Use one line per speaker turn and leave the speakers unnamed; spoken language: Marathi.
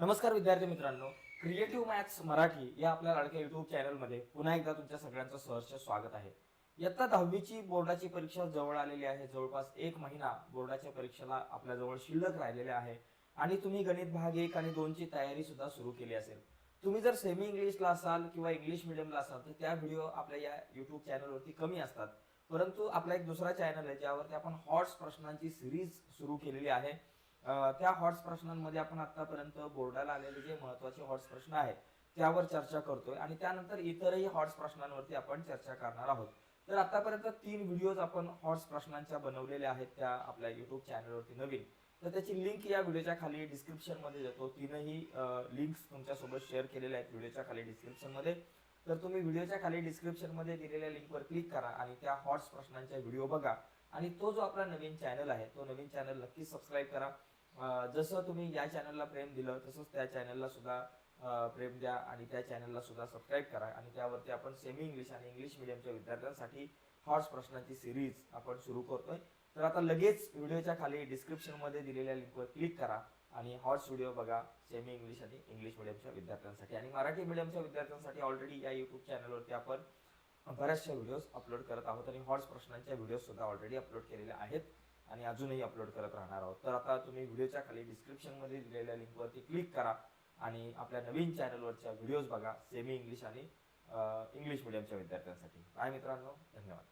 नमस्कार विद्यार्थी मित्रांनो. क्रिएटिव्ह मॅथ्स मराठी या आपल्या लाडक्या युट्यूब चॅनलमध्ये पुन्हा एकदा तुमच्या सगळ्यांचं सहर्ष स्वागत आहे. इयत्ता दहावीची बोर्डाची परीक्षा जवळ आलेली आहे. जवळपास एक महिना बोर्डाच्या परीक्षेला आपल्याजवळ शिल्लक राहिलेले आहे आणि तुम्ही गणित भाग एक आणि दोनची तयारी सुद्धा सुरू केली असेल. तुम्ही जर सेमी इंग्लिशला असाल किंवा इंग्लिश मिडियमला असाल तर त्या व्हिडिओ आपल्या या युट्यूब चॅनलवरती कमी असतात. परंतु आपला एक दुसरा चॅनल आहे ज्यावरती आपण हॉट्स प्रश्नांची सिरीज सुरू केलेली आहे. त्या हॉट्स प्रश्नांमध्ये आपण आतापर्यंत बोर्डाला आलेले जे महत्त्वाचे हॉट्स प्रश्न आहेत त्यावर चर्चा करतोय आणि त्यानंतर इतरही हॉट्स प्रश्नांवरती आपण चर्चा करणार आहोत. तर आतापर्यंत तीन व्हिडिओज आपण हॉट्स प्रश्नांच्या बनवलेल्या आहेत त्या आपल्या युट्यूब चॅनलवरती नवीन. तर त्याची लिंक या व्हिडिओच्या खाली डिस्क्रिप्शनमध्ये देतो तीनही लिंक्स तुमच्यासोबत शेअर केलेल्या आहेत व्हिडिओच्या खाली डिस्क्रिप्शनमध्ये तर तुम्ही व्हिडिओच्या खाली डिस्क्रिप्शनमध्ये दिलेल्या लिंकवर क्लिक करा आणि त्या हॉट्स प्रश्नांच्या व्हिडिओ बघा. आणि तो जो आपला नवीन चॅनल आहे तो नवीन चॅनल नक्कीच सबस्क्राईब करा. जसं तुम्ही या चॅनलला प्रेम दिलं तसंच त्या चॅनलला सुद्धा प्रेम द्या आणि त्या चॅनलला सुद्धा सबस्क्राईब करा. आणि त्यावरती आपण सेमी इंग्लिश आणि इंग्लिश मिडियमच्या विद्यार्थ्यांसाठी हॉर्स प्रश्नांची सिरीज आपण सुरू करतोय. तर आता लगेच व्हिडिओच्या खाली डिस्क्रिप्शनमध्ये दिलेल्या लिंकवर क्लिक करा आणि हॉर्स व्हिडिओ बघा सेमी इंग्लिश आणि इंग्लिश मिडियमच्या विद्यार्थ्यांसाठी. आणि मराठी मिडियमच्या विद्यार्थ्यांसाठी ऑलरेडी या युट्यूब चॅनलवरती आपण बऱ्याचशा व्हिडिओज अपलोड करत आहोत आणि हॉट्स प्रश्नांच्या व्हिडिओज सुद्धा ऑलरेडी अपलोड केलेल्या आहेत. आणि अजूनही अपलोड करत राहणार आहोत. तर आता तुम्ही व्हिडिओच्या खाली डिस्क्रिप्शनमध्ये दिलेल्या लिंकवरती क्लिक करा आणि आपल्या नवीन चॅनलवरच्या व्हिडिओज बघा. सेमी इंग्लिश आणि इंग्लिश मिडियमच्या विद्यार्थ्यांसाठी. बाय मित्रांनो. धन्यवाद.